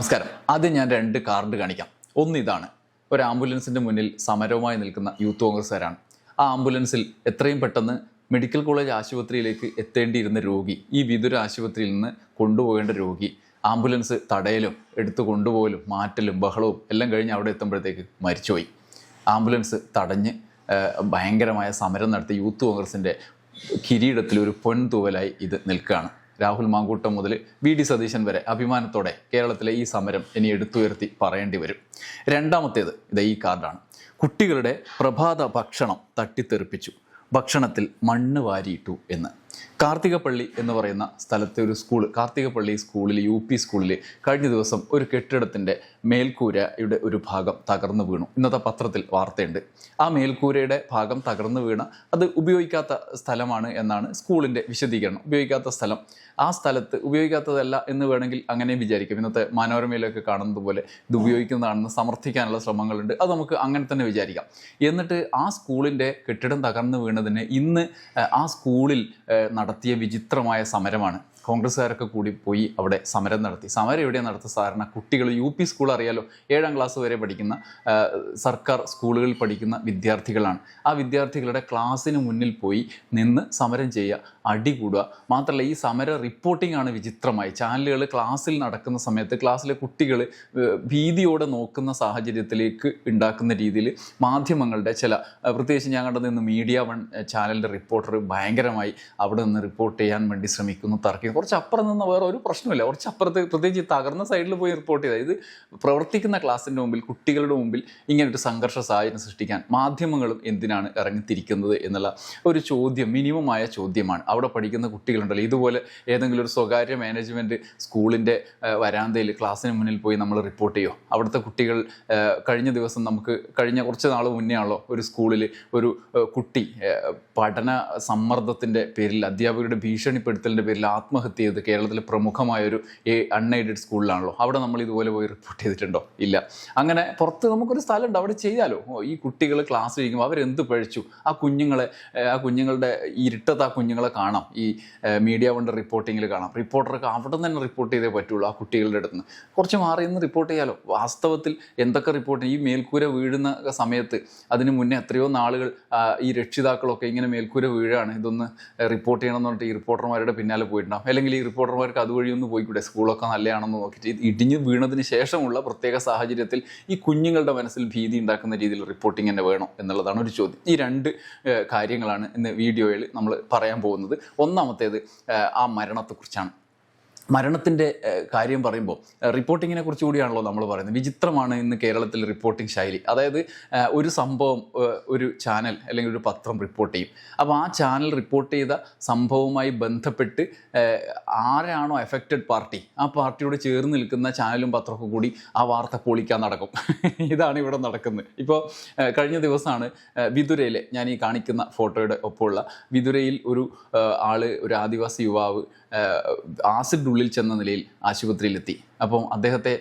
നമസ്കാരം. ആദ്യം ഞാൻ രണ്ട് കാർഡ് കാണിക്കാം. ഒന്ന് ഇതാണ്. ഒരു ആംബുലൻസിന്റെ മുന്നിൽ സമരവുമായി നിൽക്കുന്ന യൂത്ത് കോൺഗ്രസ്സുകാരാണ്. ആ ആംബുലൻസിൽ എത്രയും പെട്ടെന്ന് മെഡിക്കൽ കോളേജ് ആശുപത്രിയിലേക്ക് എത്തേണ്ടിയിരുന്ന രോഗി ഈ വിദുര ആശുപത്രിയിൽ നിന്ന് കൊണ്ടുപോകേണ്ട രോഗി ആംബുലൻസ് തടയലും എടുത്തു കൊണ്ടുപോകലും മാറ്റലും ബഹളവും എല്ലാം കഴിഞ്ഞ് അവിടെ എത്തുമ്പോഴത്തേക്ക് മരിച്ചുപോയി. ആംബുലൻസ് തടഞ്ഞ് ഭയങ്കരമായ സമരം നടത്തി യൂത്ത് കോൺഗ്രസിന്റെ കിരീടത്തിൽ ഒരു പൊൻതൂവലായി ഇത് നിൽക്കുകയാണ്. രാഹുൽ മാങ്കൂട്ടം മുതൽ വി ഡി സതീശൻ വരെ അഭിമാനത്തോടെ കേരളത്തിലെ ഈ സമരം ഇനി എടുത്തുയർത്തി പറയേണ്ടി വരും. രണ്ടാമത്തേത് ഇത് ഈ കാർഡാണ്. കുട്ടികളുടെ പ്രഭാത ഭക്ഷണം തട്ടിത്തെറിപ്പിച്ചു. ഭക്ഷണത്തിൽ മണ്ണ് വാരിയിട്ടു എന്ന്. കാർത്തികപ്പള്ളി എന്ന് പറയുന്ന സ്ഥലത്തെ ഒരു സ്കൂൾ കാർത്തികപ്പള്ളി സ്കൂളിൽ യു പി സ്കൂളിൽ കഴിഞ്ഞ ദിവസം ഒരു കെട്ടിടത്തിന്റെ മേൽക്കൂരയുടെ ഒരു ഭാഗം തകർന്നു വീണു. ഇന്നത്തെ പത്രത്തിൽ വാർത്തയുണ്ട്. ആ മേൽക്കൂരയുടെ ഭാഗം തകർന്നു വീണ അത് ഉപയോഗിക്കാത്ത സ്ഥലമാണ് എന്നാണ് സ്കൂളിന്റെ വിശദീകരണം. ഉപയോഗിക്കാത്ത സ്ഥലം ആ സ്ഥലത്ത് ഉപയോഗിക്കാത്തതല്ല എന്ന് വേണമെങ്കിൽ അങ്ങനെ വിചാരിക്കും. ഇന്നത്തെ മനോരമയിലൊക്കെ കാണുന്നത് പോലെ ഇത് ഉപയോഗിക്കുന്നതാണെന്ന് സമർത്ഥിക്കാനുള്ള ശ്രമങ്ങളുണ്ട്. അത് നമുക്ക് അങ്ങനെ തന്നെ വിചാരിക്കാം. എന്നിട്ട് ആ സ്കൂളിന്റെ കെട്ടിടം തകർന്നു വീണതിന് ഇന്ന് ആ സ്കൂളിൽ നടത്തിയ വിചിത്രമായ സമരമാണ്. കോൺഗ്രസ്സുകാരൊക്കെ കൂടി പോയി അവിടെ സമരം നടത്തി. സമരം എവിടെയാണ് നടത്തുക? സാധാരണ കുട്ടികൾ യു പി സ്കൂൾ അറിയാലോ ഏഴാം ക്ലാസ് വരെ പഠിക്കുന്ന സർക്കാർ സ്കൂളുകളിൽ പഠിക്കുന്ന വിദ്യാർത്ഥികളാണ്. ആ വിദ്യാർത്ഥികളുടെ ക്ലാസ്സിന് മുന്നിൽ പോയി നിന്ന് സമരം ചെയ്യുക. അടി കൂടുക. മാത്രമല്ല ഈ സമര റിപ്പോർട്ടിംഗ് ആണ് വിചിത്രമായി. ചാനലുകൾ ക്ലാസ്സിൽ നടക്കുന്ന സമയത്ത് ക്ലാസ്സിലെ കുട്ടികൾ ഭീതിയോടെ നോക്കുന്ന സാഹചര്യത്തിലേക്ക് ഉണ്ടാക്കുന്ന രീതിയിൽ മാധ്യമങ്ങളുടെ ചില പ്രത്യേകിച്ച് ഞാൻ കണ്ടത് ഇന്ന് മീഡിയ വൺ ചാനലിന്റെ റിപ്പോർട്ടർ ഭയങ്കരമായി അവിടെ നിന്ന് റിപ്പോർട്ട് ചെയ്യാൻ വേണ്ടി ശ്രമിക്കുന്നു തർക്കിക്കുന്നു. കുറച്ച് അപ്പുറം നിന്ന് വേറെ ഒരു പ്രശ്നമില്ല കുറച്ച് അപ്പുറത്ത് പ്രത്യേകിച്ച് തകർന്ന സൈഡിൽ പോയി റിപ്പോർട്ട് ചെയ്താൽ ഇത് പ്രവർത്തിക്കുന്ന ക്ലാസ്സിന്റെ മുമ്പിൽ കുട്ടികളുടെ മുമ്പിൽ ഇങ്ങനെ ഒരു സംഘർഷ സാഹചര്യം സൃഷ്ടിക്കാൻ മാധ്യമങ്ങളും എന്തിനാണ് ഇറങ്ങിത്തിരിക്കുന്നത് എന്നുള്ള ഒരു ചോദ്യം മിനിമമായ ചോദ്യമാണ്. അവിടെ പഠിക്കുന്ന കുട്ടികളുണ്ടല്ലോ. ഇതുപോലെ ഏതെങ്കിലും ഒരു സ്വകാര്യ മാനേജ്മെന്റ് സ്കൂളിന്റെ വരാന്തയിൽ ക്ലാസ്സിന് മുന്നിൽ പോയി നമ്മൾ റിപ്പോർട്ട് ചെയ്യുമോ അവിടുത്തെ കുട്ടികൾ കഴിഞ്ഞ ദിവസം നമുക്ക് കഴിഞ്ഞ കുറച്ച് നാൾ മുന്നേ ആണല്ലോ ഒരു സ്കൂളിൽ ഒരു കുട്ടി പഠന സമ്മർദ്ദത്തിന്റെ പേരിൽ അധ്യാപകരുടെ ഭീഷണിപ്പെടുത്തലിന്റെ പേരിൽ ആത്മഹത്യ ചെയ്ത് കേരളത്തിലെ പ്രമുഖമായൊരു അൺഎയ്ഡഡ് സ്കൂളിലാണല്ലോ അവിടെ നമ്മൾ ഇതുപോലെ പോയി റിപ്പോർട്ട് ചെയ്തിട്ടുണ്ടോ? ഇല്ല. അങ്ങനെ പുറത്ത് നമുക്കൊരു സ്ഥലമുണ്ട് അവിടെ ചെയ്യാലോ? ഈ കുട്ടികൾ ക്ലാസ് ഇരിക്കുമ്പോൾ അവരെന്ത് പഴിച്ചു ആ കുഞ്ഞുങ്ങളെ ആ കുഞ്ഞുങ്ങളുടെ ഇരുട്ടത്ത് ആ കുഞ്ഞുങ്ങളെ കാണാം. ഈ മീഡിയ വണ്ട് റിപ്പോർട്ടിങ്ങിൽ കാണാം. റിപ്പോർട്ടർക്ക് അവിടെ തന്നെ റിപ്പോർട്ട് ചെയ്തേ പറ്റുള്ളൂ ആ കുട്ടികളുടെ അടുത്ത് നിന്ന്. കുറച്ച് മാറി നിന്ന് റിപ്പോർട്ട് ചെയ്യാലോ. വാസ്തവത്തിൽ എന്തൊക്കെ റിപ്പോർട്ട് ഈ മേൽക്കൂര വീഴുന്ന സമയത്ത് അതിന് മുന്നേ എത്രയോ നാളുകൾ ഈ രക്ഷിതാക്കളൊക്കെ ഇങ്ങനെ മേൽക്കൂര വീഴാണ്. ഇതൊന്ന് റിപ്പോർട്ട് ചെയ്യണം എന്ന് ഈ റിപ്പോർട്ടർമാരുടെ പിന്നാലെ പോയിട്ടുണ്ടാകും അല്ലെങ്കിൽ ഈ റിപ്പോർട്ടർമാർക്ക് അതുവഴി ഒന്ന് പോയിക്കൂടെ? സ്കൂളൊക്കെ നല്ലതാണെന്ന് നോക്കിയിട്ട്. ഇടിഞ്ഞ് വീണതിന് ശേഷമുള്ള പ്രത്യേക സാഹചര്യത്തിൽ ഈ കുഞ്ഞുങ്ങളുടെ മനസ്സിൽ ഭീതി ഉണ്ടാക്കുന്ന രീതിയിൽ റിപ്പോർട്ടിംഗ് തന്നെ വേണം എന്നുള്ളതാണ് ഒരു ചോദ്യം. ഈ രണ്ട് കാര്യങ്ങളാണ് ഇന്ന് വീഡിയോയിൽ നമ്മൾ പറയാൻ പോകുന്നത്. ഒന്നാമത്തേത് ആ മരണത്തെക്കുറിച്ചാണ്. മരണത്തിന്റെ കാര്യം പറയുമ്പോൾ റിപ്പോർട്ടിങ്ങിനെ കുറിച്ച് കൂടിയാണല്ലോ നമ്മൾ പറയുന്നത്. വിചിത്രമാണ് ഇന്ന് കേരളത്തിൽ റിപ്പോർട്ടിംഗ് ശൈലി. അതായത് ഒരു സംഭവം ഒരു ചാനൽ അല്ലെങ്കിൽ ഒരു പത്രം റിപ്പോർട്ട് ചെയ്യും. അപ്പോൾ ആ ചാനൽ റിപ്പോർട്ട് ചെയ്ത സംഭവവുമായി ബന്ധപ്പെട്ട് ആരാണോ എഫക്റ്റഡ് പാർട്ടി ആ പാർട്ടിയോട് ചേർന്ന് നിൽക്കുന്ന ചാനലും പത്രമൊക്കെ കൂടി ആ വാർത്ത പൊളിക്കാൻ നടക്കും. ഇതാണ് ഇവിടെ നടക്കുന്നത്. ഇപ്പോൾ കഴിഞ്ഞ ദിവസമാണ് വിതുരയിലെ ഞാൻ ഈ കാണിക്കുന്ന ഫോട്ടോയുടെ ഒപ്പമുള്ള വിതുരയിൽ ഒരു ആൾ ഒരു ആദിവാസി യുവാവ് ആസിഡ് ഉള്ളിൽ ചെന്ന നിലയിൽ ആശുപത്രിയിലെത്തി. അപ്പം അദ്ദേഹത്തെ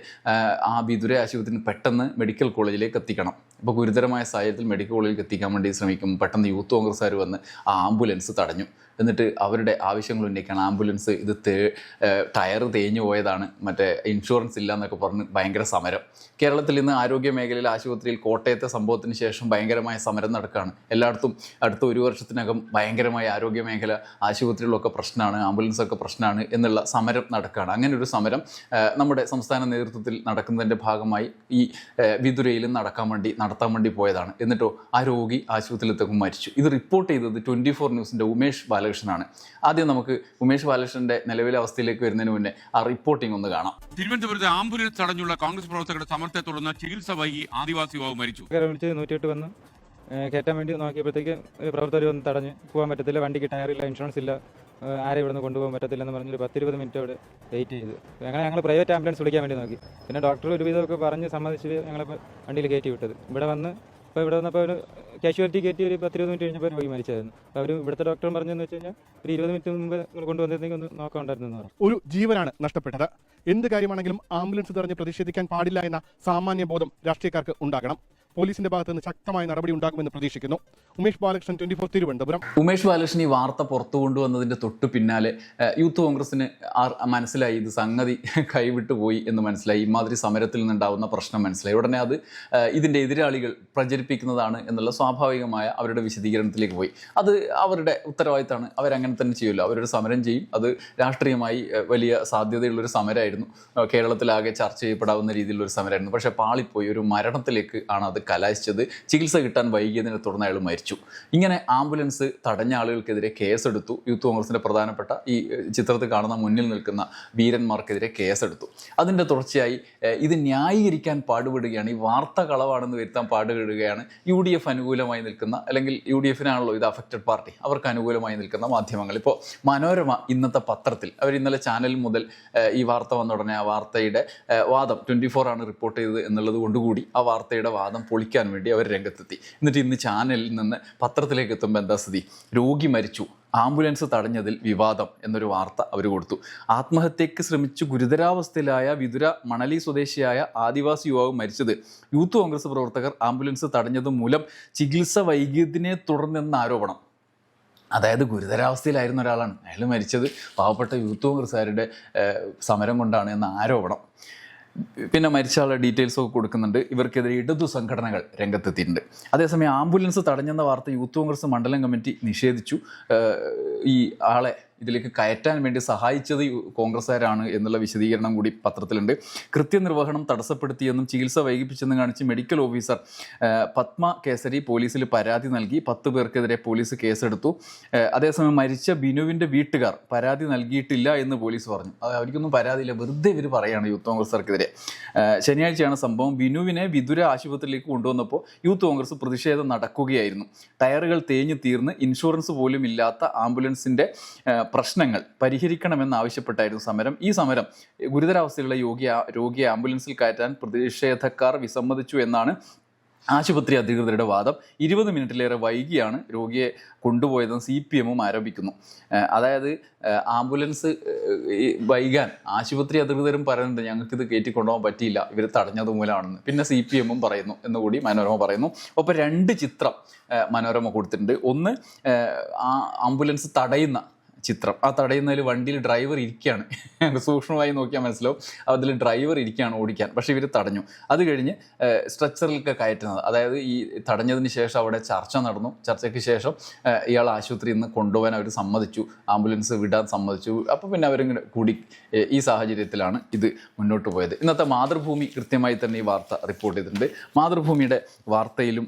ആ വിതുര ആശുപത്രിയിൽ പെട്ടെന്ന് മെഡിക്കൽ കോളേജിലേക്ക് എത്തിക്കണം. അപ്പോൾ ഗുരുതരമായ സാഹചര്യത്തിൽ മെഡിക്കൽ കോളേജിലേക്ക് എത്തിക്കാൻ വേണ്ടി ശ്രമിക്കും. പെട്ടെന്ന് യൂത്ത് കോൺഗ്രസ്സുകാർ വന്ന് ആ ആംബുലൻസ് തടഞ്ഞു. എന്നിട്ട് അവരുടെ ആവശ്യങ്ങൾ ഉന്നയിക്കാണ് ആംബുലൻസ് ഇത് തേ ടയർ തേഞ്ഞു പോയതാണ്. മറ്റേ ഇൻഷുറൻസ് ഇല്ല എന്നൊക്കെ പറഞ്ഞ് ഭയങ്കര സമരം. കേരളത്തിൽ ഇന്ന് ആരോഗ്യ മേഖലയിൽ ആശുപത്രിയിൽ കോട്ടയത്തെ സംഭവത്തിന് ശേഷം ഭയങ്കരമായ സമരം നടക്കുകയാണ്. എല്ലായിടത്തും അടുത്ത ഒരു വർഷത്തിനകം ഭയങ്കരമായ ആരോഗ്യ മേഖല ആശുപത്രികളിലൊക്കെ പ്രശ്നമാണ് ആംബുലൻസ് ഒക്കെ പ്രശ്നമാണ് എന്നുള്ള സമരം നടക്കുകയാണ്. അങ്ങനെ ഒരു സമരം നമ്മുടെ സംസ്ഥാന നേതൃത്വത്തിൽ നടക്കുന്നതിന്റെ ഭാഗമായി ഈ വിതുരയിലും നടക്കാൻ വേണ്ടി നടത്താൻ വേണ്ടി പോയതാണ്. എന്നിട്ടോ ആ രോഗി ആശുപത്രിയിൽ എത്തും മരിച്ചു. ഇത് റിപ്പോർട്ട് ചെയ്തത് ട്വന്റി ഫോർ ന്യൂസിന്റെ ഉമേഷ് ബാലകൃഷ്ണനാണ്. ആദ്യം നമുക്ക് ഉമേഷ് ബാലകൃഷ്ണന്റെ നിലവിലെ അവസ്ഥയിലേക്ക് വരുന്നതിന് മുന്നേ ആ റിപ്പോർട്ടിംഗ് ഒന്ന് കാണാം. തിരുവനന്തപുരത്ത് ആംബുലൻസ് തടഞ്ഞുള്ള കോൺഗ്രസ് പ്രവർത്തകരുടെ സമരത്തെ തുടർന്ന് ചികിത്സ വൈകി ആദിവാസി യുവാവ് മരിച്ചു. വിളിച്ച് നൂറ്റിയെട്ട് വന്ന് കയറ്റാൻ വേണ്ടി നോക്കിയപ്പോഴത്തേക്ക് പ്രവർത്തകർ വന്ന് തടഞ്ഞ് പോകാൻ പറ്റത്തില്ല വണ്ടിക്ക് ടയറില്ല ഇൻഷുറൻസ് ഇല്ല. ആരെ നിന്ന് കൊണ്ടുപോകാൻ പറ്റത്തില്ലെന്ന് പറഞ്ഞൊരു പത്തിരുപത് മിനിറ്റ് അവിടെ വെയിറ്റ് ചെയ്തു. അങ്ങനെ ഞങ്ങൾ പ്രൈവറ്റ് ആംബുലൻസ് വിളിക്കാൻ വേണ്ടി നോക്കി. പിന്നെ ഡോക്ടർ ഒരുവിധമൊക്കെ പറഞ്ഞ് സമ്മതിച്ച് ഞങ്ങളെ വണ്ടിയിൽ കയറ്റി വിട്ടത്. ഇവിടെ വന്ന് ഇപ്പോൾ ഇവിടെ വന്നപ്പോൾ ഒരു കാഷ്വാലിറ്റി കയറ്റി ഒരു പത്തിരുപത് മിനിറ്റ് കഴിഞ്ഞപ്പോൾ രോഗി മരിച്ചായിരുന്നു. അപ്പോൾ അവർ ഇവിടുത്തെ ഡോക്ടർ പറഞ്ഞതെന്ന് വെച്ച് കഴിഞ്ഞാൽ ഒരു ഇരുപത് മിനിറ്റ് മുമ്പ് കൊണ്ടുവന്നിരുന്നെങ്കിൽ ഒന്ന് നോക്കാണ്ടായിരുന്നു ഒരു ജീവനാണ് നഷ്ടപ്പെട്ടത്. എന്ത് കാര്യമാണെങ്കിലും ആംബുലൻസ് തടഞ്ഞ് പ്രതിഷേധിക്കാൻ പാടില്ല എന്ന സാമാന്യ ബോധം രാഷ്ട്രീയക്കാർക്ക് ഉണ്ടാകണം. പോലീസിന്റെ ഭാഗത്ത് നിന്ന് ശക്തമായ നടപടി ഉണ്ടാകുമെന്ന് പ്രതീക്ഷിക്കുന്നു. Umesh Balakrishnan twenty four Thiruvananthapuram. Umesh Balakrishnan ഈ വാർത്ത പുറത്തു കൊണ്ടുവന്നതിന്റെ തൊട്ടു പിന്നാലെ യൂത്ത് കോൺഗ്രസിന് മനസ്സിലായി ഇത് സംഗതി കൈവിട്ടു പോയി എന്ന് മനസ്സിലായി ഇമാതിരി സമരത്തിൽ നിന്നുണ്ടാവുന്ന പ്രശ്നം മനസ്സിലായി. ഉടനെ അത് ഇതിന്റെ എതിരാളികൾ പ്രചരിപ്പിക്കുന്നതാണ് എന്നുള്ള സ്വാഭാവികമായ അവരുടെ വിശദീകരണത്തിലേക്ക് പോയി. അത് അവരുടെ ഉത്തരവാദിത്തമാണ്. അവരങ്ങനെ തന്നെ ചെയ്യുമല്ലോ. അവരൊരു സമരം ചെയ്യും. അത് രാഷ്ട്രീയമായി വലിയ സാധ്യതയുള്ളൊരു സമരമായിരുന്നു. കേരളത്തിലാകെ ചർച്ച ചെയ്യപ്പെടാവുന്ന രീതിയിലുള്ള ഒരു സമരമായിരുന്നു. പക്ഷേ പാളിപ്പോയി. ഒരു മരണത്തിലേക്ക് ആണ് അത് കലാശിച്ചത് ചികിത്സ കിട്ടാൻ വൈകിയതിനെ തുടർന്ന് അയാൾ മരിച്ചു. ഇങ്ങനെ ആംബുലൻസ് തടഞ്ഞ ആളുകൾക്കെതിരെ കേസെടുത്തു. യൂത്ത് കോൺഗ്രസിന്റെ പ്രധാനപ്പെട്ട ഈ ചിത്രത്തിൽ കാണുന്ന മുന്നിൽ നിൽക്കുന്ന വീരന്മാർക്കെതിരെ കേസെടുത്തു. അതിന്റെ തുടർച്ചയായി ഇത് ന്യായീകരിക്കാൻ പാടുപെടുകയാണ്. ഈ വാർത്ത കളവാണെന്ന് വരുത്താൻ പാടുപെടുകയാണ്. യു ഡി എഫ് അനുകൂലമായി നിൽക്കുന്ന അല്ലെങ്കിൽ യു ഡി എഫിനാണല്ലോ ഇത് അഫക്റ്റഡ് പാർട്ടി അവർക്ക് അനുകൂലമായി നിൽക്കുന്ന മാധ്യമങ്ങൾ. ഇപ്പോൾ മനോരമ ഇന്നത്തെ പത്രത്തിൽ അവർ ഇന്നലെ ചാനൽ മുതൽ ഈ വാർത്ത വന്ന ഉടനെ ആ വാർത്തയുടെ വാദം ട്വന്റി ഫോർ ആണ് റിപ്പോർട്ട് ചെയ്തത് എന്നുള്ളത് കൊണ്ടുകൂടി ആ വാർത്തയുടെ വാദം പൊളിക്കാൻ വേണ്ടി അവർ രംഗത്തെത്തി. എന്നിട്ട് ഇന്ന് ചാനലിൽ നിന്ന് പത്രത്തിലേക്ക് എത്തുമ്പോൾ എന്താ സ്ഥിതി? രോഗി മരിച്ചു. ആംബുലൻസ് തടഞ്ഞതിൽ വിവാദം എന്നൊരു വാർത്ത അവർ കൊടുത്തു. ആത്മഹത്യയ്ക്ക് ശ്രമിച്ചു ഗുരുതരാവസ്ഥയിലായ വിതുര മണലി സ്വദേശിയായ ആദിവാസി യുവാവ് മരിച്ചത് യൂത്ത് കോൺഗ്രസ് പ്രവർത്തകർ ആംബുലൻസ് തടഞ്ഞത് മൂലം ചികിത്സ വൈകിയതിനെ തുടർന്നെന്ന ആരോപണം. അതായത് ഗുരുതരാവസ്ഥയിലായിരുന്ന ഒരാളാണ്. അയാൾ മരിച്ചത് പാവപ്പെട്ട യൂത്ത് കോൺഗ്രസ്സുകാരുടെ സമരം കൊണ്ടാണ് എന്ന ആരോപണം. പിന്നെ മരിച്ച ആളുടെ ഡീറ്റെയിൽസ് ഒക്കെ കൊടുക്കുന്നുണ്ട്. ഇവർക്കെതിരെ ഇടതു സംഘടനകൾ രംഗത്തെത്തിയിട്ടുണ്ട്. അതേസമയം ആംബുലൻസ് തടഞ്ഞെന്ന വാർത്ത യൂത്ത് കോൺഗ്രസ് മണ്ഡലം കമ്മിറ്റി നിഷേധിച്ചു. ഈ ആളെ ഇതിലേക്ക് കയറ്റാൻ വേണ്ടി സഹായിച്ചത് കോൺഗ്രസ്സുകാരാണ് എന്നുള്ള വിശദീകരണം കൂടി പത്രത്തിലുണ്ട്. കൃത്യനിർവഹണം തടസ്സപ്പെടുത്തിയെന്നും ചികിത്സ വൈകിപ്പിച്ചെന്നും കാണിച്ച് മെഡിക്കൽ ഓഫീസർ പത്മ കേസരി പോലീസിൽ പരാതി നൽകി. പത്ത് പേർക്കെതിരെ പോലീസ് കേസെടുത്തു. അതേസമയം മരിച്ച ബിനുവിന്റെ വീട്ടുകാർ പരാതി നൽകിയിട്ടില്ല എന്ന് പോലീസ് പറഞ്ഞു. അത് അവർക്കൊന്നും പരാതിയില്ല. വെറുതെ ഇവർ പറയാണ് യൂത്ത് കോൺഗ്രസ്സുകാർക്കെതിരെ. ശനിയാഴ്ചയാണ് സംഭവം. ബിനുവിനെ വിദുര ആശുപത്രിയിലേക്ക് കൊണ്ടുവന്നപ്പോൾ യൂത്ത് കോൺഗ്രസ് പ്രതിഷേധം നടക്കുകയായിരുന്നു. ടയറുകൾ തേഞ്ഞു തീർന്ന് ഇൻഷുറൻസ് പോലും ഇല്ലാത്ത ആംബുലൻസിന്റെ പ്രശ്നങ്ങൾ പരിഹരിക്കണമെന്നാവശ്യപ്പെട്ടായിരുന്നു സമരം. ഈ സമരം ഗുരുതരാവസ്ഥയിലുള്ള യോഗി രോഗിയെ ആംബുലൻസിൽ കയറ്റാൻ പ്രതിഷേധക്കാർ വിസമ്മതിച്ചു എന്നാണ് ആശുപത്രി അധികൃതരുടെ വാദം. ഇരുപത് മിനിറ്റിലേറെ വൈകിയാണ് രോഗിയെ കൊണ്ടുപോയതെന്ന് സി പി എമ്മും ആരോപിക്കുന്നു അതായത് ആംബുലൻസ് വൈകാൻ ആശുപത്രി അധികൃതരും പറയുന്നുണ്ട് ഞങ്ങൾക്ക് ഇത് കയറ്റി കൊണ്ടുപോകാൻ പറ്റിയില്ല. ഇവർ തടഞ്ഞത് മൂലമാണെന്ന്. പിന്നെ സി പി എമ്മും പറയുന്നു എന്നുകൂടി മനോരമ പറയുന്നു. ഒപ്പം രണ്ട് ചിത്രം മനോരമ കൊടുത്തിട്ടുണ്ട്. ഒന്ന് ആംബുലൻസ് തടയുന്ന ചിത്രം. ആ തടയുന്നതിൽ വണ്ടിയിൽ ഡ്രൈവർ ഇരിക്കുകയാണ് സൂക്ഷ്മമായി നോക്കിയാൽ മനസ്സിലാവും. അതിൽ ഡ്രൈവർ ഇരിക്കുകയാണ് ഓടിക്കാൻ. പക്ഷേ ഇവർ തടഞ്ഞു. അത് കഴിഞ്ഞ് സ്ട്രെച്ചറിലൊക്കെ കയറ്റുന്നത്. അതായത് ഈ തടഞ്ഞതിന് ശേഷം അവിടെ ചർച്ച നടന്നു. ചർച്ചയ്ക്ക് ശേഷം ഇയാൾ ആശുപത്രിയിൽ നിന്ന് കൊണ്ടുപോകാൻ അവർ സമ്മതിച്ചു. ആംബുലൻസ് വിടാൻ സമ്മതിച്ചു. അപ്പോൾ പിന്നെ അവരിങ്ങനെ കൂടി ഈ സാഹചര്യത്തിലാണ് ഇത് മുന്നോട്ട് പോയത്. ഇന്നത്തെ മാതൃഭൂമി കൃത്യമായി തന്നെ ഈ വാർത്ത റിപ്പോർട്ട് ചെയ്തിട്ടുണ്ട്. മാതൃഭൂമിയുടെ വാർത്തയിലും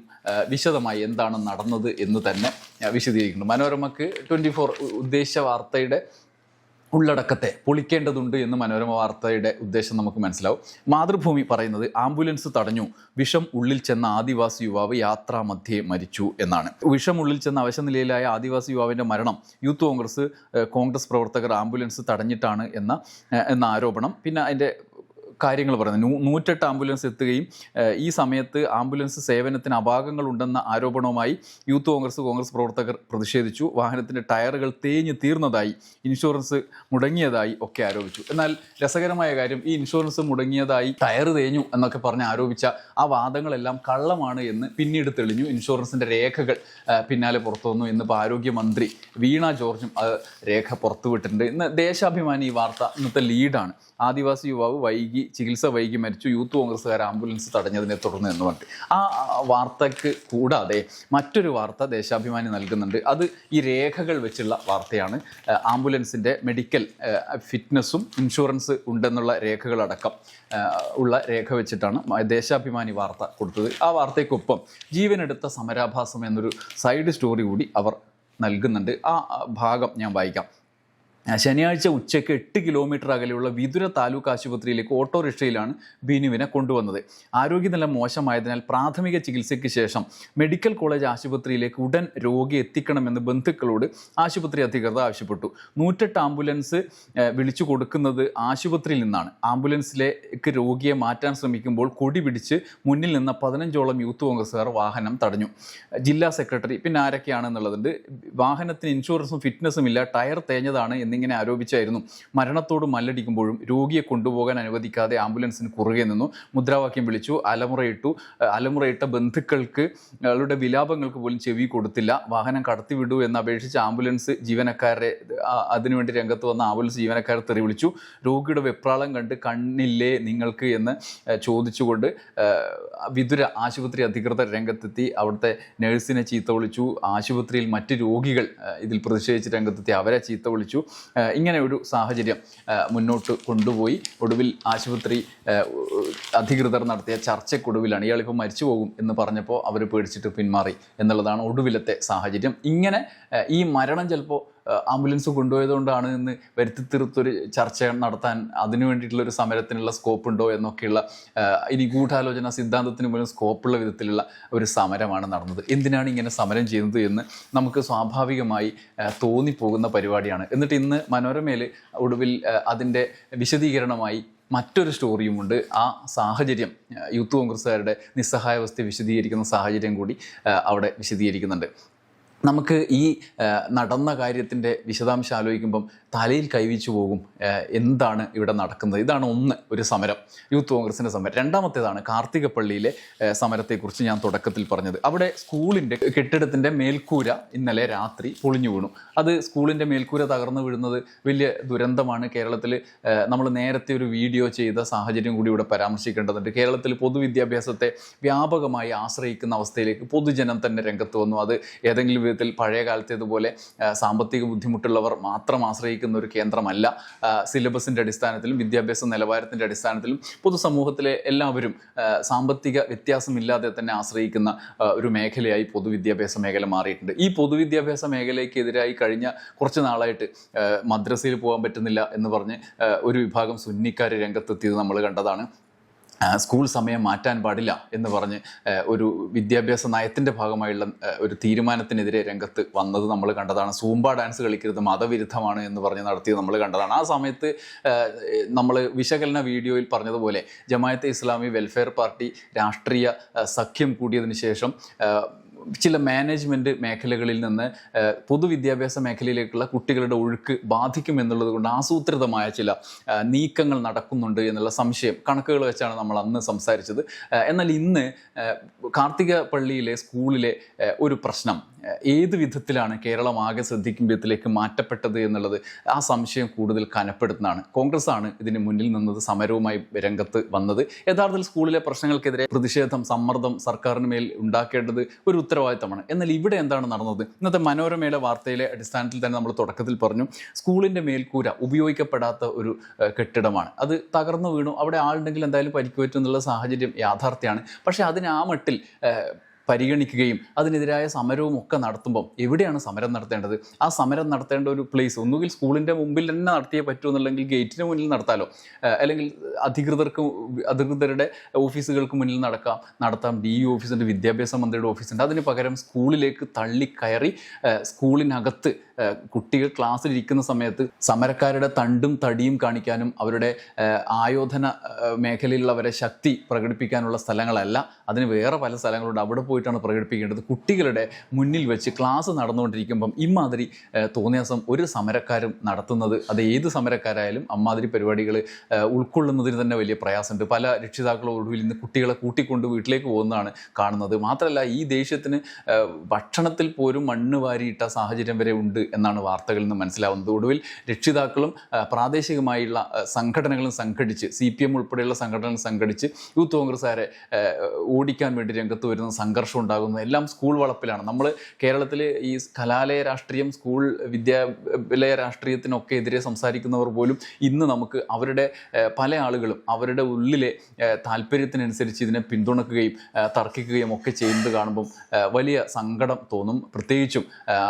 വിശദമായി എന്താണ് നടന്നത് എന്ന് തന്നെ വിശദീകരിക്കുന്നു. മനോരമക്ക് ട്വന്റി ഫോർ ഉദ്ദേശ വാർത്തയുടെ ഉള്ളടക്കത്തെ പൊളിക്കേണ്ടതുണ്ട് എന്ന് മനോരമ വാർത്തയുടെ ഉദ്ദേശം നമുക്ക് മനസ്സിലാവും. മാതൃഭൂമി പറയുന്നത് ആംബുലൻസ് തടഞ്ഞു വിഷം ഉള്ളിൽ ചെന്ന ആദിവാസി യുവാവ് യാത്രാമധ്യേ മരിച്ചു എന്നാണ്. വിഷം ഉള്ളിൽ ചെന്ന അവശനിലയിലായ ആദിവാസി യുവാവിന്റെ മരണം യൂത്ത് കോൺഗ്രസ് കോൺഗ്രസ് പ്രവർത്തകർ ആംബുലൻസ് തടഞ്ഞിട്ടാണ് എന്ന എന്ന ആരോപണം. പിന്നെ അതിന്റെ കാര്യങ്ങൾ പറയുന്നത്. നൂറ്റെട്ട് ആംബുലൻസ് എത്തുകയും ഈ സമയത്ത് ആംബുലൻസ് സേവനത്തിന് അപാകങ്ങൾ ഉണ്ടെന്ന ആരോപണവുമായി യൂത്ത് കോൺഗ്രസ് കോൺഗ്രസ് പ്രവർത്തകർ പ്രതിഷേധിച്ചു. വാഹനത്തിന്റെ ടയറുകൾ തേഞ്ഞ് തീർന്നതായി ഇൻഷുറൻസ് മുടങ്ങിയതായി ഒക്കെ ആരോപിച്ചു. എന്നാൽ രസകരമായ കാര്യം ഈ ഇൻഷുറൻസ് മുടങ്ങിയതായി ടയർ തേഞ്ഞു എന്നൊക്കെ പറഞ്ഞ് ആരോപിച്ച ആ വാദങ്ങളെല്ലാം കള്ളമാണ് എന്ന് പിന്നീട് തെളിഞ്ഞു. ഇൻഷുറൻസിന്റെ രേഖകൾ പിന്നാലെ പുറത്തു വന്നു. ഇന്നിപ്പോൾ ആരോഗ്യമന്ത്രി വീണ ജോർജും രേഖ പുറത്തുവിട്ടിട്ടുണ്ട്. ഇന്ന് ദേശാഭിമാനി ഈ വാർത്ത ഇന്നത്തെ ലീഡാണ് ആദിവാസി യുവാവ് വൈകി ചികിത്സ വൈകി മരിച്ചു. യൂത്ത് കോൺഗ്രസ്സുകാർ ആംബുലൻസ് തടഞ്ഞതിനെ തുടർന്ന് എന്ന് പറഞ്ഞിട്ട് ആ വാർത്തയ്ക്ക് കൂടാതെ മറ്റൊരു വാർത്ത ദേശാഭിമാനി നൽകുന്നുണ്ട്. അത് ഈ രേഖകൾ വെച്ചുള്ള വാർത്തയാണ്. ആംബുലൻസിന്റെ മെഡിക്കൽ ഫിറ്റ്നസ്സും ഇൻഷുറൻസ് ഉണ്ടെന്നുള്ള രേഖകളടക്കം ഉള്ള രേഖ വെച്ചിട്ടാണ് ദേശാഭിമാനി വാർത്ത കൊടുത്തത്. ആ വാർത്തയ്ക്കൊപ്പം ജീവനെടുത്ത സമരാഭാസം എന്നൊരു സൈഡ് സ്റ്റോറി കൂടി അവർ നൽകുന്നുണ്ട്. ആ ഭാഗം ഞാൻ വായിക്കാം. ശനിയാഴ്ച ഉച്ചയ്ക്ക് എട്ട് കിലോമീറ്റർ അകലെയുള്ള വിതുര താലൂക്ക് ആശുപത്രിയിലേക്ക് ഓട്ടോറിക്ഷയിലാണ് ബിനുവിനെ കൊണ്ടുവന്നത്. ആരോഗ്യനില മോശമായതിനാൽ പ്രാഥമിക ചികിത്സയ്ക്ക് ശേഷം മെഡിക്കൽ കോളേജ് ആശുപത്രിയിലേക്ക് ഉടൻ രോഗി എത്തിക്കണമെന്ന് ബന്ധുക്കളോട് ആശുപത്രി അധികൃതർ ആവശ്യപ്പെട്ടു. നൂറ്റെട്ട് ആംബുലൻസ് വിളിച്ചു കൊടുക്കുന്നത് ആശുപത്രിയിൽ നിന്നാണ്. ആംബുലൻസിലേക്ക് രോഗിയെ മാറ്റാൻ ശ്രമിക്കുമ്പോൾ കൊടി പിടിച്ച് മുന്നിൽ നിന്ന പതിനഞ്ചോളം യൂത്ത് കോൺഗ്രസ്സുകാർ വാഹനം തടഞ്ഞു. ജില്ലാ സെക്രട്ടറി പിന്നെ ആരൊക്കെയാണെന്നുള്ളതുണ്ട്? വാഹനത്തിന് ഇൻഷുറൻസും ഫിറ്റ്നസും ഇല്ല ടയർ തേഞ്ഞതാണ് എന്നിങ്ങനെ ആരോപിച്ചായിരുന്നു. മരണത്തോട് മല്ലടിക്കുമ്പോഴും രോഗിയെ കൊണ്ടുപോകാൻ അനുവദിക്കാതെ ആംബുലൻസിന് കുറുകെ നിന്നു. മുദ്രാവാക്യം വിളിച്ചു. അലമുറയിട്ടു അലമുറയിട്ട ബന്ധുക്കൾക്ക് അവരുടെ വിലാപങ്ങൾക്ക് പോലും ചെവി കൊടുത്തില്ല. വാഹനം കടത്തിവിടൂ എന്ന് അപേക്ഷിച്ച് ആംബുലൻസ് ജീവനക്കാരെ അതിനുവേണ്ടി രംഗത്ത് വന്ന ആംബുലൻസ് ജീവനക്കാരെ തെറി വിളിച്ചു. രോഗിയുടെ വെപ്രാളം കണ്ട് കണ്ണില്ലേ നിങ്ങൾക്ക് എന്ന് ചോദിച്ചുകൊണ്ട് വിതുര ആശുപത്രി അധികൃതർ രംഗത്തെത്തി. അവിടുത്തെ നഴ്സിനെ ചീത്ത വിളിച്ചു. ആശുപത്രിയിൽ മറ്റ് രോഗികൾ ഇതിൽ പ്രതിഷേധിച്ച് രംഗത്തെത്തി. അവരെ ചീത്ത വിളിച്ചു. ഇങ്ങനെ ഒരു സാഹചര്യം മുന്നോട്ട് കൊണ്ടുപോയി. ഒടുവിൽ ആശുപത്രി അധികൃതർ നടത്തിയ ചർച്ചയ്ക്കൊടുവിലാണ് ഇയാളിപ്പോൾ മരിച്ചു പോകും എന്ന് പറഞ്ഞപ്പോൾ അവർ പേടിച്ചിട്ട് പിന്മാറി എന്നുള്ളതാണ് ഒടുവിലത്തെ സാഹചര്യം. ഇങ്ങനെ ഈ മരണം ചിലപ്പോൾ ആംബുലൻസ് കൊണ്ടുപോയതുകൊണ്ടാണ് എന്ന് വരുത്തി തീർത്തൊരു ചർച്ച നടത്താൻ അതിനു വേണ്ടിയിട്ടുള്ള ഒരു സമരത്തിനുള്ള സ്കോപ്പ് ഉണ്ടോ എന്നൊക്കെയുള്ള ഇനി ഗൂഢാലോചന സിദ്ധാന്തത്തിന് പോലും സ്കോപ്പുള്ള വിധത്തിലുള്ള ഒരു സമരമാണ് നടന്നത്. എന്തിനാണ് ഇങ്ങനെ സമരം ചെയ്യുന്നത് എന്ന് നമുക്ക് സ്വാഭാവികമായി തോന്നിപ്പോകുന്ന പരിപാടിയാണ്. എന്നിട്ട് ഇന്ന് മനോരമയിൽ ഒടുവിൽ അതിന്റെ വിശദീകരണമായി മറ്റൊരു സ്റ്റോറിയുമുണ്ട് ആ സാഹചര്യം യൂത്ത് കോൺഗ്രസ്സുകാരുടെ നിസ്സഹായാവസ്ഥ വിശദീകരിക്കുന്ന സാഹചര്യം കൂടി അവിടെ വിശദീകരിക്കുന്നുണ്ട്. നമുക്ക് ഈ നടന്ന കാര്യത്തിന്റെ വിശദാംശം ആലോചിക്കുമ്പം തലയിൽ കൈവച്ചു പോകും എന്താണ് ഇവിടെ നടക്കുന്നത്? ഇതാണ് ഒന്ന് ഒരു സമരം യൂത്ത് കോൺഗ്രസിന്റെ സമരം. രണ്ടാമത്തേതാണ് കാർത്തികപ്പള്ളിയിലെ സമരത്തെക്കുറിച്ച് ഞാൻ തുടക്കത്തിൽ പറഞ്ഞത്. അവിടെ സ്കൂളിന്റെ കെട്ടിടത്തിന്റെ മേൽക്കൂര ഇന്നലെ രാത്രി പൊളിഞ്ഞു വീണു. അത് സ്കൂളിന്റെ മേൽക്കൂര തകർന്നു വീഴുന്നത് വലിയ ദുരന്തമാണ്. കേരളത്തിൽ നമ്മൾ നേരത്തെ ഒരു വീഡിയോ ചെയ്ത സാഹചര്യം കൂടി ഇവിടെ പരാമർശിക്കേണ്ടതുണ്ട്. കേരളത്തിൽ പൊതുവിദ്യാഭ്യാസത്തെ വ്യാപകമായി ആശ്രയിക്കുന്ന അവസ്ഥയിലേക്ക് പൊതുജനം തന്നെ രംഗത്ത് വന്നു. അത് ഏതെങ്കിലും വിധത്തിൽ പഴയ കാലത്തേതുപോലെ സാമ്പത്തിക ബുദ്ധിമുട്ടുള്ളവർ മാത്രം ആശ്രയിക്കുന്ന ഒരു കേന്ദ്രമല്ല. സിലബസിന്റെ അടിസ്ഥാനത്തിലും വിദ്യാഭ്യാസ നിലവാരത്തിന്റെ അടിസ്ഥാനത്തിലും പൊതുസമൂഹത്തിലെ എല്ലാവരും സാമ്പത്തിക വ്യത്യാസമില്ലാതെ തന്നെ ആശ്രയിക്കുന്ന ഒരു മേഖലയായി പൊതുവിദ്യാഭ്യാസ മേഖല മാറിയിട്ടുണ്ട്. ഈ പൊതുവിദ്യാഭ്യാസ മേഖലയ്ക്കെതിരായി കഴിഞ്ഞ കുറച്ച് നാളായിട്ട് മദ്രസയിൽ പോകാൻ പറ്റുന്നില്ല എന്ന് പറഞ്ഞ് ഒരു വിഭാഗം സുന്നിക്കാർ രംഗത്തെത്തിയത് നമ്മൾ കണ്ടതാണ്. സ്കൂൾ സമയം മാറ്റാൻ പാടില്ല എന്ന് പറഞ്ഞ് ഒരു വിദ്യാഭ്യാസ നയത്തിന്റെ ഭാഗമായുള്ള ഒരു തീരുമാനത്തിനെതിരെ രംഗത്ത് വന്നത് നമ്മൾ കണ്ടതാണ്. സൂമ്പ ഡാൻസ് കളിക്കരുത് മതവിരുദ്ധമാണ് എന്ന് പറഞ്ഞ് നടത്തിയത് നമ്മൾ കണ്ടതാണ്. ആ സമയത്ത് നമ്മൾ വിശകലന വീഡിയോയിൽ പറഞ്ഞതുപോലെ ജമായത്തെ ഇസ്ലാമി വെൽഫെയർ പാർട്ടി രാഷ്ട്രീയ സഖ്യം കൂടിയതിന് ശേഷം ചില മാനേജ്മെന്റ് മേഖലകളിൽ നിന്ന് പൊതുവിദ്യാഭ്യാസ മേഖലയിലേക്കുള്ള കുട്ടികളുടെ ഒഴുക്ക് ബാധിക്കും ബാധിക്കുമെന്നുള്ളത് കൊണ്ട് ആസൂത്രിതമായ ചില നീക്കങ്ങൾ നടക്കുന്നുണ്ട് എന്നുള്ള സംശയം കണക്കുകൾ വെച്ചാണ് നമ്മൾ അന്ന് സംസാരിച്ചത്. എന്നാൽ ഇന്ന് കാർത്തിക പള്ളിയിലെ സ്കൂളിലെ ഒരു പ്രശ്നം ഏത് വിധത്തിലാണ് കേരളം ആകെ ശ്രദ്ധിക്കും വിധത്തിലേക്ക് മാറ്റപ്പെട്ടത് എന്നുള്ളത് ആ സംശയം കൂടുതൽ കനപ്പെടുത്തുന്നതാണ്. കോൺഗ്രസ് ആണ് ഇതിന് മുന്നിൽ നിന്നത് സമരവുമായി രംഗത്ത് വന്നത്. യഥാർത്ഥത്തിൽ സ്കൂളിലെ പ്രശ്നങ്ങൾക്കെതിരെ പ്രതിഷേധം സമ്മർദ്ദം സർക്കാരിന് മേൽ ഉണ്ടാക്കേണ്ടത് ഒരു ഉത്തരവാദിത്തമാണ്. എന്നാൽ ഇവിടെ എന്താണ് നടന്നത്? ഇന്നത്തെ മനോരമയുടെ വാർത്തയിലെ അടിസ്ഥാനത്തിൽ തന്നെ നമ്മൾ തുടക്കത്തിൽ പറഞ്ഞു സ്കൂളിന്റെ മേൽക്കൂര ഉപയോഗിക്കപ്പെടാത്ത ഒരു കെട്ടിടമാണ്. അത് തകർന്നു വീണു. അവിടെ ആളുണ്ടെങ്കിൽ എന്തായാലും പരിക്ക് പറ്റും എന്നുള്ള സാഹചര്യം യാഥാർത്ഥ്യമാണ്. പക്ഷേ അതിന് ആ മട്ടിൽ പരിഗണിക്കുകയും അതിനെതിരായ സമരവും ഒക്കെ നടത്തുമ്പം എവിടെയാണ് സമരം നടത്തേണ്ടത്? ആ സമരം നടത്തേണ്ട ഒരു പ്ലേസ് ഒന്നുകിൽ സ്കൂളിന്റെ മുമ്പിൽ തന്നെ നടത്തിയേ പറ്റൂ എന്നുണ്ടെങ്കിൽ ഗേറ്റിന് മുന്നിൽ നടത്താലോ? അല്ലെങ്കിൽ അധികൃതർക്ക് അധികൃതരുടെ ഓഫീസുകൾക്ക് മുന്നിൽ നടക്കാം. നടത്താം. ഡി ഇ ഓഫീസുണ്ട് വിദ്യാഭ്യാസ മന്ത്രിയുടെ ഓഫീസുണ്ട്. അതിന് പകരം സ്കൂളിലേക്ക് തള്ളിക്കയറി സ്കൂളിനകത്ത് കുട്ടികൾ ക്ലാസ്സിലിരിക്കുന്ന സമയത്ത് സമരക്കാരുടെ തണ്ടും തടിയും കാണിക്കാനും അവരുടെ ആയോധന മേഖലയിലുള്ളവരെ ശക്തി പ്രകടിപ്പിക്കാനുള്ള സ്ഥലങ്ങളല്ല. അതിന് വേറെ പല സ്ഥലങ്ങളുണ്ട്. അവിടെ പോയിട്ടാണ് പ്രകടിപ്പിക്കേണ്ടത്. കുട്ടികളുടെ മുന്നിൽ വെച്ച് ക്ലാസ് നടന്നുകൊണ്ടിരിക്കുമ്പം ഇമാതിരി തോന്നിയാസം ഒരു സമരക്കാരും നടത്തുന്നത് അത് ഏത് സമരക്കാരായാലും അമ്മാതിരി പരിപാടികൾ ഉൾക്കൊള്ളുന്നതിന് തന്നെ വലിയ പ്രയാസമുണ്ട്. പല രക്ഷിതാക്കളും ഒടുവിൽ ഇന്ന് കുട്ടികളെ കൂട്ടിക്കൊണ്ട് വീട്ടിലേക്ക് പോകുന്നതാണ് കാണുന്നത്. മാത്രമല്ല ഈ ദേഷ്യത്തിന് ഭക്ഷണത്തിൽ പോലും മണ്ണ് വാരിയിട്ട സാഹചര്യം വരെ ഉണ്ട് എന്നാണ് വാർത്തകളിൽ നിന്ന് മനസ്സിലാവുന്നത്. ഒടുവിൽ രക്ഷിതാക്കളും പ്രാദേശികമായുള്ള സംഘടനകളും സംഘടിച്ച് സി പി എം ഉൾപ്പെടെയുള്ള സംഘടനകൾ സംഘടിച്ച് യൂത്ത് കോൺഗ്രസ്സുകാരെ ഓടിക്കാൻ വേണ്ടി രംഗത്ത് വരുന്ന സംഘർഷം ഉണ്ടാകുന്നു. എല്ലാം സ്കൂൾ വളപ്പിലാണ്. നമ്മൾ കേരളത്തിൽ ഈ കലാലയ രാഷ്ട്രീയം സ്കൂൾ വിദ്യാലയ രാഷ്ട്രീയത്തിനൊക്കെ എതിരെ സംസാരിക്കുന്നവർ പോലും ഇന്ന് നമുക്ക് അവരുടെ പല ആളുകളും അവരുടെ ഉള്ളിലെ താല്പര്യത്തിനനുസരിച്ച് ഇതിനെ പിന്തുണക്കുകയും തർക്കിക്കുകയും ഒക്കെ ചെയ്യുന്നത് കാണുമ്പം വലിയ സങ്കടം തോന്നും. പ്രത്യേകിച്ചും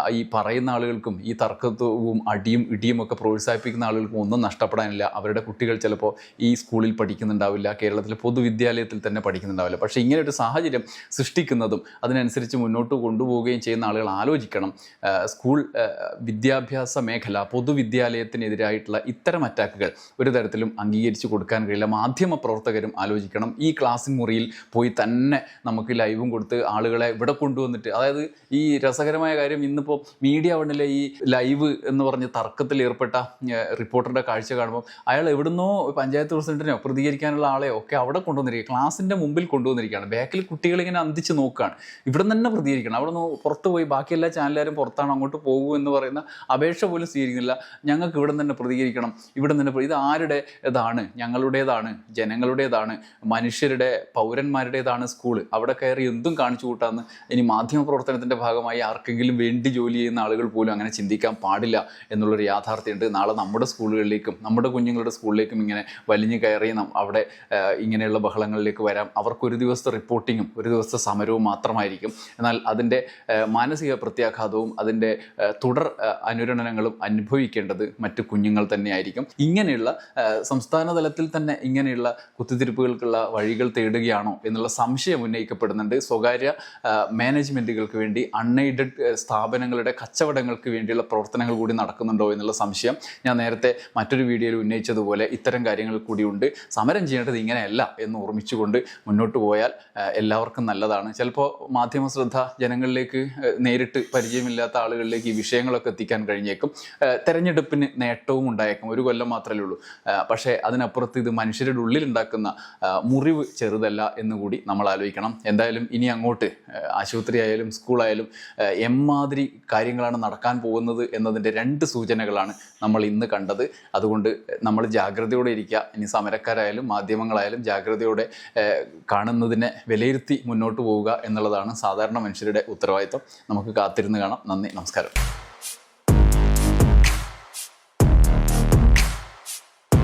ഈ പറയുന്ന ആളുകൾക്കും ഈ തർക്കത്വവും അടിയും ഇടിയും ഒക്കെ പ്രോത്സാഹിപ്പിക്കുന്ന ആളുകൾക്കും ഒന്നും നഷ്ടപ്പെടാനില്ല. അവരുടെ കുട്ടികൾ ചിലപ്പോൾ ഈ സ്കൂളിൽ പഠിക്കുന്നുണ്ടാവില്ല. കേരളത്തിലെ പൊതുവിദ്യാലയത്തിൽ തന്നെ പഠിക്കുന്നുണ്ടാവില്ല. പക്ഷേ ഇങ്ങനെ ഒരു സാഹചര്യം സൃഷ്ടിക്കുന്നത് ചിന്തിക്കുന്നതും അതിനനുസരിച്ച് മുന്നോട്ട് കൊണ്ടുപോവുകയും ചെയ്യുന്ന ആളുകൾ ആലോചിക്കണം. സ്കൂൾ വിദ്യാഭ്യാസ മേഖല പൊതുവിദ്യാലയത്തിനെതിരായിട്ടുള്ള ഇത്തരം അറ്റാക്കുകൾ ഒരു തരത്തിലും അംഗീകരിച്ചു കൊടുക്കാൻ കഴിയില്ല. മാധ്യമ പ്രവർത്തകരും ആലോചിക്കണം. ഈ ക്ലാസ് മുറിയിൽ പോയി തന്നെ നമുക്ക് ലൈവും കൊടുത്ത് ആളുകളെ ഇവിടെ കൊണ്ടുവന്നിട്ട് അതായത് ഈ രസകരമായ കാര്യം ഇന്നിപ്പോൾ മീഡിയ വണ്ണിലെ ഈ ലൈവ് എന്ന് പറഞ്ഞ തർക്കത്തിൽ ഏർപ്പെട്ട റിപ്പോർട്ടറുടെ കാഴ്ച കാണുമ്പോൾ അയാൾ എവിടുന്നോ പഞ്ചായത്ത് പ്രസിഡന്റിനോ പ്രതികരിക്കാനുള്ള ആളെയോ ഒക്കെ അവിടെ കൊണ്ടുവന്നിരിക്കുക. ക്ലാസിന്റെ മുമ്പിൽ കൊണ്ടുവന്നിരിക്കുകയാണ്. ബാക്കിൽ കുട്ടികളിങ്ങനെ അന്തിച്ച് അന്തിച്ച് നോക്കുകയാണ് ഇവിടെ തന്നെ പ്രതികരിക്കണം. അവിടെ നിന്ന് പുറത്ത് പോയി ബാക്കി എല്ലാ ചാനലുകാരും പുറത്താണ് അങ്ങോട്ട് പോകൂ എന്ന് പറയുന്ന അപേക്ഷ പോലും സ്വീകരിക്കുന്നില്ല. ഞങ്ങൾക്ക് ഇവിടെ തന്നെ പ്രതികരിക്കണം. ഇവിടെ നിന്ന് ഇത് ആരുടെ ഇതാണ്? ഞങ്ങളുടേതാണ്. ജനങ്ങളുടേതാണ്. മനുഷ്യരുടെ പൗരന്മാരുടേതാണ് സ്കൂൾ അവിടെ കയറി എന്തും കാണിച്ചു കൂട്ടാന്ന് ഇനി മാധ്യമ പ്രവർത്തനത്തിന്റെ ഭാഗമായി ആർക്കെങ്കിലും വേണ്ടി ജോലി ചെയ്യുന്ന ആളുകൾ പോലും അങ്ങനെ ചിന്തിക്കാൻ പാടില്ല എന്നുള്ളൊരു യാഥാർത്ഥ്യമുണ്ട്. നാളെ നമ്മുടെ സ്കൂളുകളിലേക്കും നമ്മുടെ കുഞ്ഞുങ്ങളുടെ സ്കൂളിലേക്കും ഇങ്ങനെ വലിഞ്ഞു കയറി അവിടെ ഇങ്ങനെയുള്ള ബഹളങ്ങളിലേക്ക് വരാം. അവർക്കൊരു ദിവസത്തെ റിപ്പോർട്ടിങ്ങും ഒരു ദിവസത്തെ സമരവും മാത്രമായിരിക്കും. എന്നാൽ അതിന്റെ മാനസിക പ്രത്യാഘാതവും അതിന്റെ തുടർ അനുരണനങ്ങളും അനുഭവിക്കേണ്ടത് മറ്റു കുഞ്ഞുങ്ങൾ തന്നെയായിരിക്കും. ഇങ്ങനെയുള്ള സംസ്ഥാന തലത്തിൽ തന്നെ ഇങ്ങനെയുള്ള കുത്തിത്തിരിപ്പുകൾക്കുള്ള വഴികൾ തേടുകയാണോ എന്നുള്ള സംശയം ഉന്നയിക്കപ്പെടുന്നുണ്ട്. സ്വകാര്യ മാനേജ്മെന്റുകൾക്ക് വേണ്ടി അൺഎയ്ഡഡ് സ്ഥാപനങ്ങളുടെ കച്ചവടങ്ങൾക്ക് വേണ്ടിയുള്ള പ്രവർത്തനങ്ങൾ കൂടി നടക്കുന്നുണ്ടോ എന്നുള്ള സംശയം ഞാൻ നേരത്തെ മറ്റൊരു വീഡിയോയിൽ ഉന്നയിച്ചതുപോലെ ഇത്തരം കാര്യങ്ങൾ കൂടിയുണ്ട്. സമരം ചെയ്യേണ്ടത് ഇങ്ങനെയല്ല എന്ന് ഓർമ്മിച്ചുകൊണ്ട് മുന്നോട്ട് പോയാൽ എല്ലാവർക്കും നല്ലതാണ്. ചിലപ്പോൾ മാധ്യമ ശ്രദ്ധ ജനങ്ങളിലേക്ക് നേരിട്ട് പരിചയമില്ലാത്ത ആളുകളിലേക്ക് ഈ വിഷയങ്ങളൊക്കെ എത്തിക്കാൻ കഴിഞ്ഞേക്കും. തെരഞ്ഞെടുപ്പിന് നേട്ടവും ഉണ്ടായേക്കും. ഒരു കൊല്ലം മാത്രമേ ഉള്ളൂ. പക്ഷേ അതിനപ്പുറത്ത് ഇത് മനുഷ്യരുടെ ഉള്ളിൽ ഉണ്ടാക്കുന്ന മുറിവ് ചെറുതല്ല എന്നുകൂടി നമ്മൾ ആലോചിക്കണം. എന്തായാലും ഇനി അങ്ങോട്ട് ആശുപത്രി ആയാലും സ്കൂളായാലും എമ്മാതിരി കാര്യങ്ങളാണ് നടക്കാൻ പോകുന്നത് എന്നതിന്റെ രണ്ട് സൂചനകളാണ് നമ്മൾ ഇന്ന് കണ്ടത്. അതുകൊണ്ട് നമ്മൾ ജാഗ്രതയോടെ ഇരിക്കുക ഇനി സമരക്കാരായാലും മാധ്യമങ്ങളായാലും ജാഗ്രതയോടെ കാണുന്നതിനെ വിലയിരുത്തി മുന്നോട്ട് പോവുക എന്നുള്ളതാണ് സാധാരണ മനുഷ്യരുടെ ഉത്തരവാദിത്വം. നമുക്ക് കാത്തിരുന്ന് കാണാം. നന്ദി നമസ്കാരം.